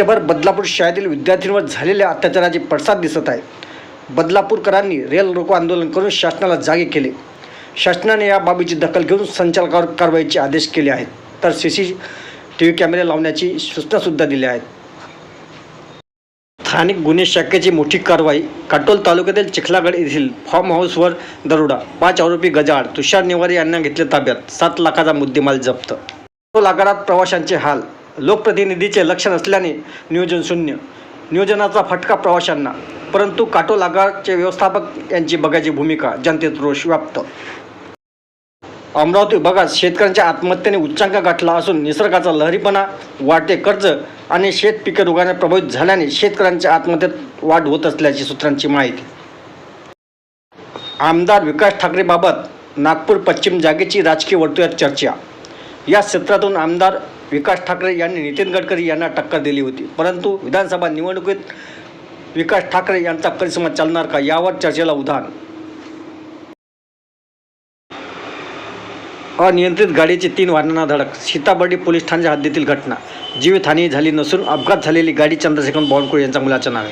राज्यभर बदलापूर शाळेतील विद्यार्थ्यांवर झालेल्या अत्याचाराचे पडसाद दिसत आहेत. बदलापूरकरांनी रेल रोको आंदोलन करून शासनाला जागे केले. शासनाने या बाबीची दखल घेऊन संचालकावर कारवाईचे आदेश केले आहेत. तर सी सी टी व्ही कॅमेरे लावण्याची सूचनासुद्धा दिल्या आहेत. स्थानिक गुन्हे शाखेची मोठी कारवाई काटोल तालुक्यातील चिखलागड येथील फार्म हाऊसवर दरोडा पाच आरोपी गजाड तुषार नेवारे यांना घेतले ताब्यात सात लाखाचा मुद्देमाल जप्त. तो आगारात प्रवाशांचे हाल लोकप्रतिनिधीचे लक्ष नसल्याने नियोजन शून्य. नियोजनाचा फटका प्रवाशांना. परंतु काटोलागाचे व्यवस्थापक यांची बघायची भूमिका जनतेत रोष व्याप्त. अमरावती विभागात शेतकऱ्यांच्या आत्महत्येने उच्चांक गाठला असून निसर्गाचा लहरीपणा वाढते कर्ज आणि शेत पिके रोगाने प्रभावित झाल्याने शेतकऱ्यांच्या आत्महत्येत वाढ होत असल्याची सूत्रांची माहिती. आमदार विकास ठाकरेबाबत नागपूर पश्चिम जागेची राजकीय वर्तुळात चर्चा. या क्षेत्रातून आमदार विकास ठाकरे यांनी नितीन गडकरी यांना टक्कर दिली होती. परंतु विधानसभा निवडणुकीत विकास ठाकरे यांचा करिश्मा चालणार का यावर चर्चेला उधाण. अनियंत्रित गाडीची तीन वाहनांना धडक. सीताबर्डी पोलीस ठाण्याच्या हद्दीतील घटना. जीवितहानी झाली नसून अपघात झालेली गाडी चंद्रशेखर बावनकुळे यांच्या मुलाच्या नावे.